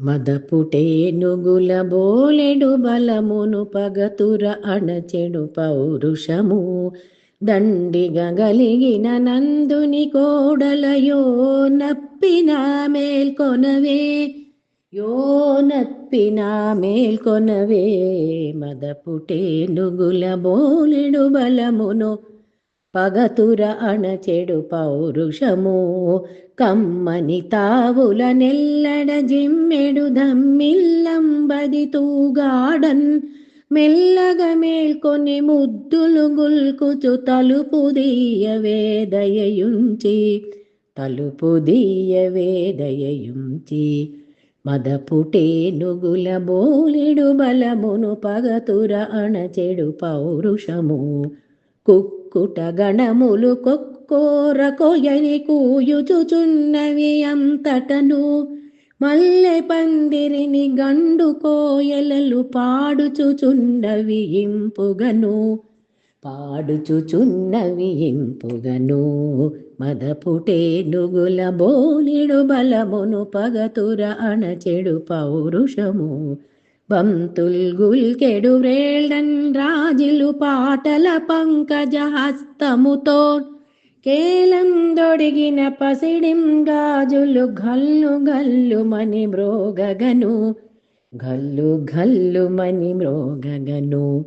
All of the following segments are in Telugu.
మదపుటేనుగుల బోలెడు బలమును పగతుర అణచెడు పౌరుషము. దండిగ గలిగిన నందుని కోడలయో నప్పిన మేల్కొనవే. యో నప్పిన మేల్కొనవే. మదపుటేనుగుల బోలెడు బలమును పగతుర అణచెడు పౌరుషము కమ్మని తావుల నెల్లడ జిమ్మెడు ధమ్మిల్లంబది తూగాడన్. మెల్లగా మేల్కొని ముద్దులు గుల్కుచు తలుపు దీయవేదయయుంచి తలుపు దీయవేదయయుంచి మదపుటేనుగుల బోలెడు బలమును పగతుర అణచెడు పౌరుషము కుక్కుట గణములు కొక్కోర కొయని కూయుచుచున్నవి అంతటను. మల్లె పందిరిని గండు కోయలలు పాడుచుచున్నవి ఇంపుగను. పాడుచుచున్నవి ఇంపుగను. మదపుటేనుగుల బోలిడు బలమును పగతుర అణచెడు పౌరుషము. బంతుల్ గుల్కెడు వ్రేళన్ రాజులు పాటల పంకజ హస్తముతో కేలం పసిడిం గాజులు గల్లు గల్లు మని మ్రోగగను. గల్లు గల్లు మని మ్రోగగను.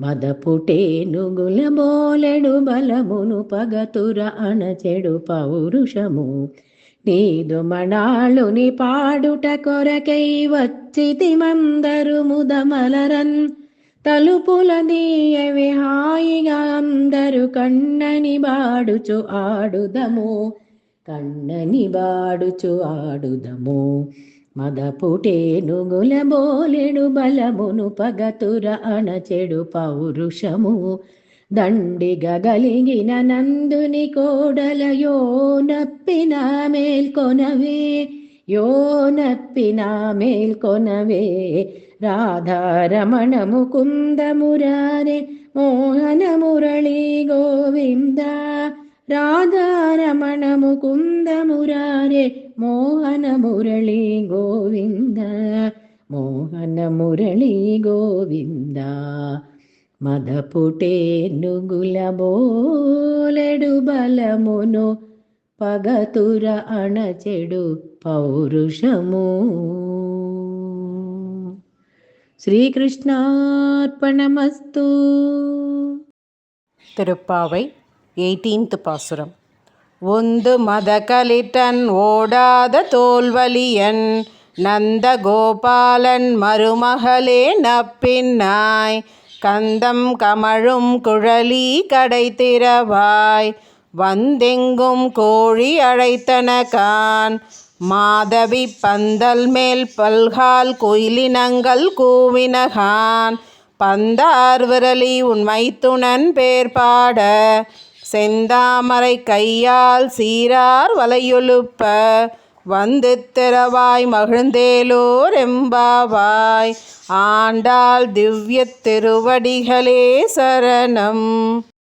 మదపుటేనుగుల బోలెడు బలమును పగతుర అణచెడు పౌరుషము. నీదు మణాళుని పాడుట కొరకై వచ్చితి మందరు ముదమలరన్. తలుపుల దీయవి హాయిగా అందరు కన్నని బాడుచు ఆడుదము. కన్నని బాడుచు ఆడుదము. మదపుటేనుగుల బోలెడు బలమును పగతుర అణచెడు పౌరుషము. దండిగ గలిగిన నందుని కోడలయో నప్పిన మేల్కొనవే యో నప్పిన మేల్కొనవే రాధారమణ ముకుంద మురారే మోహన మురళి గోవింద రాధారమణ ముకుంద మురారే మోహన మురళి గోవింద మోహన మురళి గోవింద మదపుటేనుగుల బోలెడు బలమును పగతుర అణచెడు పౌరుషము శ్రీకృష్ణార్పణమస్తు திருப்பாவை எயிட்டீன்த் பாசுரம் ஒந்து மதகளிட்டன் ஓடாத தோல்வலியன் நந்த கோபாலன் மருமகளே நப்பின்னாய் கந்தம் கமழும் குழலி கடை திறவாய் வந்தெங்கும் கோழி அழைத்தனகான் மாதவி பந்தல் மேல் பல்கால் குயிலினங்கள் கூவினகான் பந்தார் விரலி உண்மை துணன் பேர் பாட செந்தாமரை கையால் சீரார் வலையொலுப்ப வந்து திறவாய் மகிழ்ந்தேலோர் எம்பாவாய் ஆண்டாள் திவ்ய திருவடிகளே சரணம்.